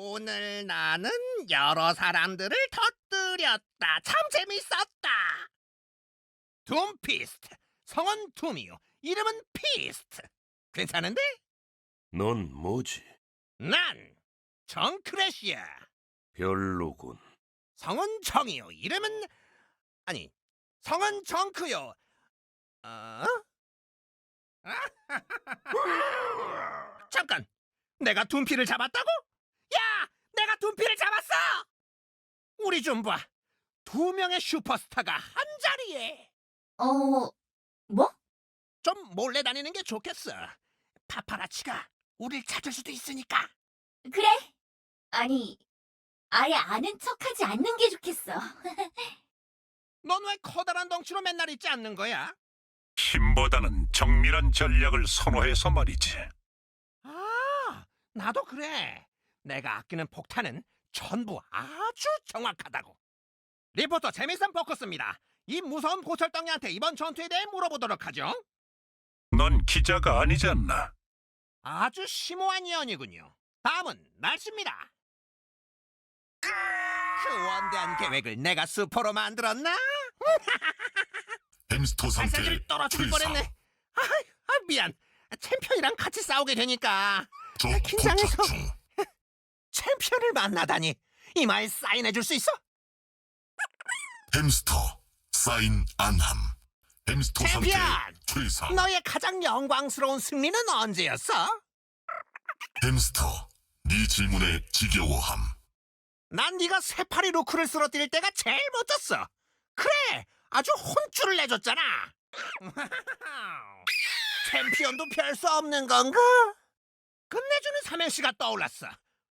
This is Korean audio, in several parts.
오늘 나는 여러 사람들을 터뜨렸다. 참 재밌었다. 둠피스트. 성은 둠이요. 이름은 피스트. 괜찮은데? 넌 뭐지? 난 정크래시야. 별로군. 성은 정이요. 이름은 아니 성은 정크요. 어? 잠깐. 내가 둠피를 잡았다고? 야, 내가 둠피를 잡았어. 우리 좀 봐. 두 명의 슈퍼스타가 한 자리에. 어, 뭐? 좀 몰래 다니는 게 좋겠어. 파파라치가 우릴 찾을 수도 있으니까. 그래. 아니, 아예 아는 척하지 않는 게 좋겠어. 넌 왜 커다란 덩치로 맨날 있지 않는 거야? 힘보다는 정밀한 전략을 선호해서 말이지. 아, 나도 그래. 내가 아끼는 폭탄은 전부 아주 정확하다고. 리포터 재미선 포커스입니다. 이 무서운 고철덩이한테 이번 전투에 대해 물어보도록 하죠. 넌 기자가 아니지 않나? 아주 심오한 예언이군요. 다음은 날씨입니다. 그 원대한 계획을 내가 수포로 만들었나? 햄스터 상태 발사기를 떨어뜨릴 출사 뻔했네. 아, 아, 미안. 챔피언이랑 같이 싸우게 되니까 적 긴장해서. 포착 중 챔피언을 만나다니 이마에 사인해 줄 수 있어? 햄스터 사인 안함 햄스터 상태 챔피언! 출사 너의 가장 영광스러운 승리는 언제였어? 햄스터 네 질문에 지겨워함 난 네가 세파리 루크를 쓰러뜨릴 때가 제일 멋졌어. 그래, 아주 혼쭐을 내줬잖아. 챔피언도 별 수 없는 건가? 끝내주는 삼행시가 떠올랐어.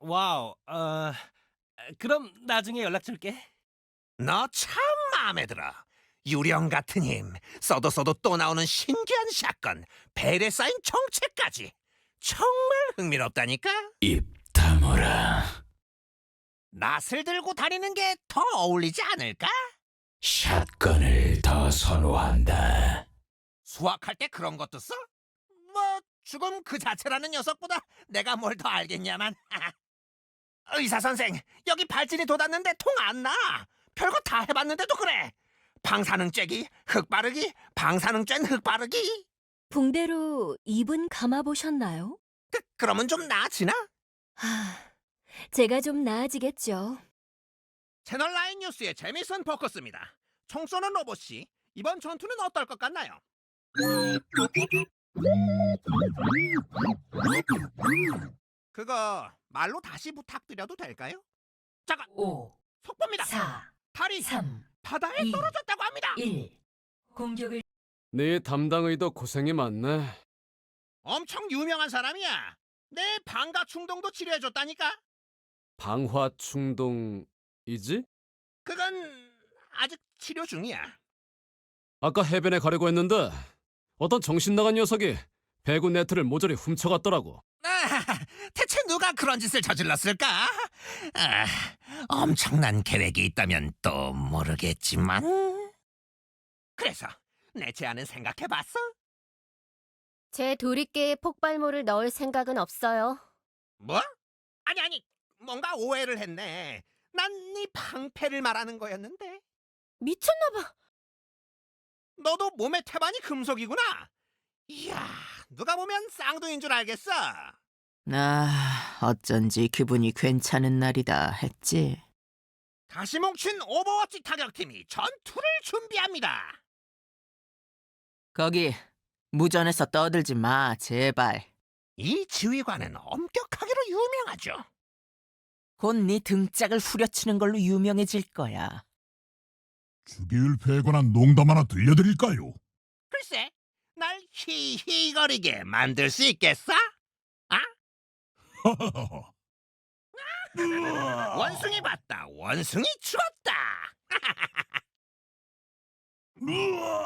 와우. 어 그럼 나중에 연락 줄게. 너 참 마음에 들어. 유령 같은 힘, 써도 써도 또 나오는 신기한 샷건, 벨에 쌓인 정체까지. 정말 흥미롭다니까? 입 다물어. 낫을 들고 다니는 게 더 어울리지 않을까? 샷건을 더 선호한다. 수학할 때 그런 것도 써? 뭐 죽음 그 자체라는 녀석보다 내가 뭘 더 알겠냐만. 의사 선생, 여기 발진이 돋았는데 통 안 나. 별거 다 해봤는데도 그래. 방사능 쬐기, 흙 바르기, 방사능 쬐는 흙 바르기. 붕대로 입은 감아보셨나요? 그, 그러면 좀 나아지나? 하, 제가 좀 나아지겠죠. 채널 라인 뉴스의 재미있는 포커스입니다. 총 쏘는 로봇이 이번 전투는 어떨 것 같나요? 그거 말로 다시 부탁드려도 될까요? 잠깐 5, 속보입니다. 4, 달이 3, 바다에 이. 떨어졌다고 합니다. 1. 공격을 네 담당의도 고생이 많네. 엄청 유명한 사람이야. 내 방가 충동도 치료해줬다니까. 방화 충동이지? 그건 아직 치료 중이야. 아까 해변에 가려고 했는데 어떤 정신 나간 녀석이 배구 네트를 모조리 훔쳐갔더라고. 아, 대체 누가 그런 짓을 저질렀을까? 아, 엄청난 계획이 있다면 또 모르겠지만. 그래서 내 제안은 생각해봤어? 제 도리깨에 폭발물을 넣을 생각은 없어요. 뭐? 아니 아니, 뭔가 오해를 했네. 난 네 방패를 말하는 거였는데. 미쳤나봐. 너도 몸의 태반이 금속이구나. 이야, 누가 보면 쌍둥이인 줄 알겠어. 아, 어쩐지 기분이 괜찮은 날이다 했지. 다시 뭉친 오버워치 타격팀이 전투를 준비합니다. 거기 무전에서 떠들지 마, 제발. 이 지휘관은 엄격하기로 유명하죠. 곧 네 등짝을 후려치는 걸로 유명해질 거야. 주기율 패거나 농담 하나 들려드릴까요? 글쎄, 날 히히거리게 만들 수 있겠어? 아? 원숭이 봤다. 원숭이 죽었다.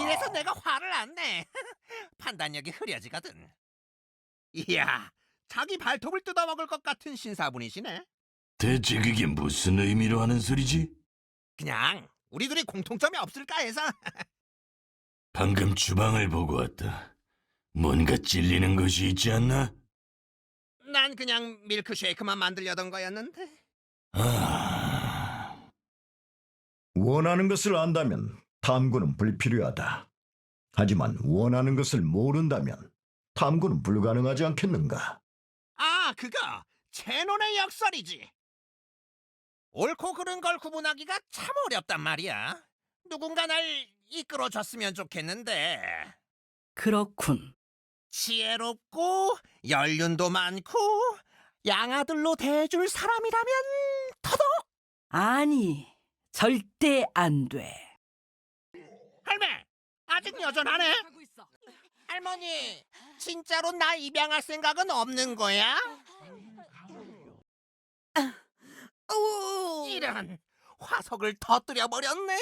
이래서 내가 화를 안 내. 판단력이 흐려지거든. 이야, 자기 발톱을 뜯어먹을 것 같은 신사분이시네. 대체 그게 무슨 의미로 하는 소리지? 그냥 우리 둘이 공통점이 없을까 해서. 방금 주방을 보고 왔다. 뭔가 찔리는 것이 있지 않나? 난 그냥 밀크쉐이크만 만들려던 거였는데. 아, 원하는 것을 안다면 탐구는 불필요하다. 하지만 원하는 것을 모른다면 탐구는 불가능하지 않겠는가? 아, 그거 채논의 역설이지. 옳고 그른 걸 구분하기가 참 어렵단 말이야. 누군가 날 이끌어줬으면 좋겠는데 그렇군. 지혜롭고 연륜도 많고 양아들로 대줄 사람이라면 더더욱 아니, 절대 안 돼. 할매 아직 여전하네. 할머니 진짜로 나 입양할 생각은 없는 거야? 이런 화석을 터뜨려 버렸네.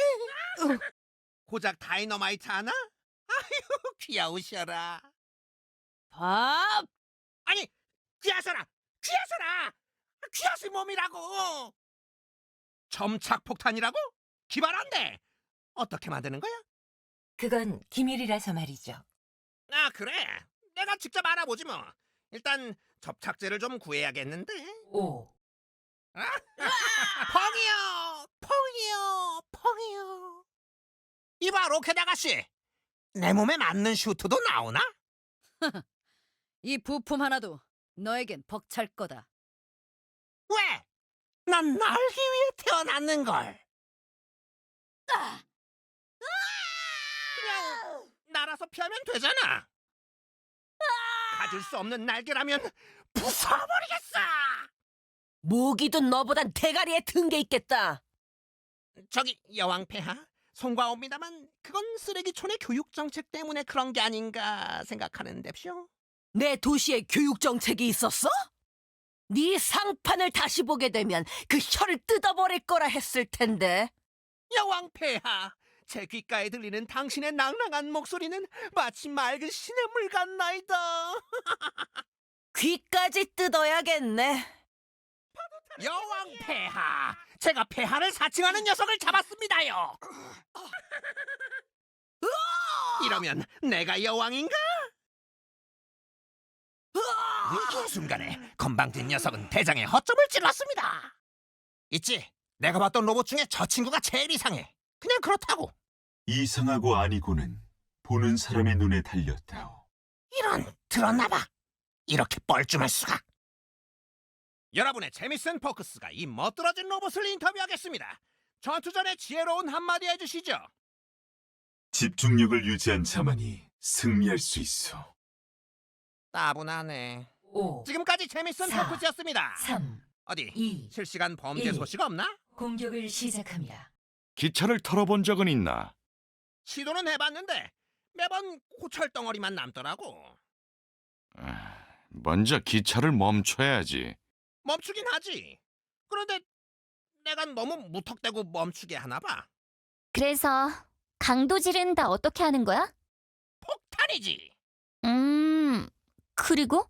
고작 다이너마이트 하나? 아유 귀여우셔라. 밥! 아니 귀하셔라 귀하셔라 귀하신 몸이라고. 점착 폭탄이라고? 기발한데 어떻게 만드는 거야? 그건 기밀이라서 말이죠. 아 그래 내가 직접 알아보지 뭐. 일단 접착제를 좀 구해야겠는데. 오. 펑이요, 펑이요, 펑이요. 이봐 로켓 아가씨, 내 몸에 맞는 슈트도 나오나? 이 부품 하나도 너에겐 벅찰 거다. 왜? 난 날기 위해 태어났는 걸. 그냥 날아서 피하면 되잖아. 가질 수 없는 날개라면 부숴버리겠어. 모기도 너보단 대가리에 든 게 있겠다. 저기 여왕 폐하 송과옵니다만 그건 쓰레기촌의 교육 정책 때문에 그런 게 아닌가 생각하는데쇼. 내 도시에 교육 정책이 있었어? 네 상판을 다시 보게 되면 그 혀를 뜯어버릴 거라 했을 텐데. 여왕 폐하 제 귓가에 들리는 당신의 낭랑한 목소리는 마치 맑은 시냇물 같나이다. 귀까지 뜯어야겠네. 여왕 폐하 제가 폐하를 사칭하는 녀석을 잡았습니다요. 이러면 내가 여왕인가? 이 순간에 건방진 녀석은 대장에 허점을 찔렀습니다. 있지? 내가 봤던 로봇 중에 저 친구가 제일 이상해. 그냥 그렇다고. 이상하고 아니고는 보는 사람의 눈에 달렸다오. 이런 들었나봐. 이렇게 뻘쭘할 수가. 여러분의 재미센 포커스가 이 멋들어진 로봇을 인터뷰하겠습니다. 전투 전에 지혜로운 한마디 해주시죠. 집중력을 유지한 자만이 승리할 수 있어. 따분하네. 오. 지금까지 재미센 사, 포커스였습니다. 3, 어디 2, 실시간 범죄 일. 소식 없나? 공격을 시작합니다. 기차를 털어본 적은 있나? 시도는 해봤는데 매번 고철 덩어리만 남더라고. 먼저 기차를 멈춰야지. 멈추긴 하지. 그런데 내가 너무 무턱대고 멈추게 하나 봐. 그래서 강도질은 다 어떻게 하는 거야? 폭탄이지. 음, 그리고?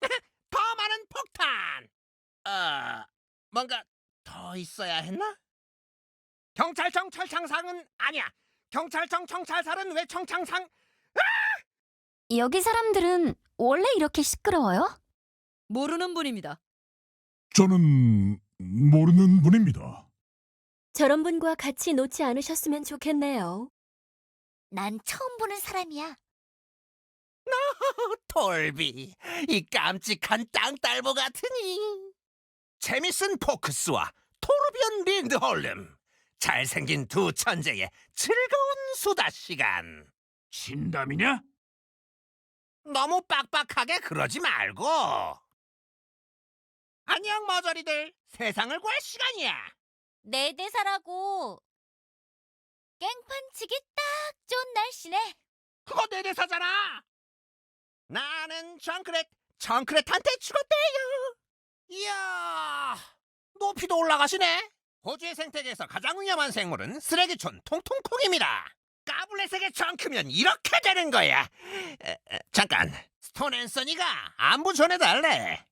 더 많은 폭탄. 어, 뭔가 더 있어야 했나? 경찰청 철창상은 아니야. 경찰청 청찰살은 왜 청창상? 여기 사람들은 원래 이렇게 시끄러워요? 모르는 분입니다. 저는 모르는 분입니다. 저런 분과 같이 놓지 않으셨으면 좋겠네요. 난 처음 보는 사람이야. 돌비, 이 깜찍한 땅딸보 같으니. 재미슨 포크스와 토르비언 린드홀름. 잘생긴 두 천재의 즐거운 수다 시간. 신담이냐? 너무 빡빡하게 그러지 말고. 안녕 머저리들, 세상을 구할 시간이야. 내 대사라고. 깽판 치기 딱 좋은 날씨네. 그거 내 대사잖아. 나는 정크렛, 정크렛한테 죽었대요. 이야, 높이도 올라가시네. 호주의 생태계에서 가장 위험한 생물은 쓰레기촌 통통콩입니다. 까불렛에게 정크면 이렇게 되는 거야. 에, 에, 잠깐, 스톤 앤서니가 안부 전해달래.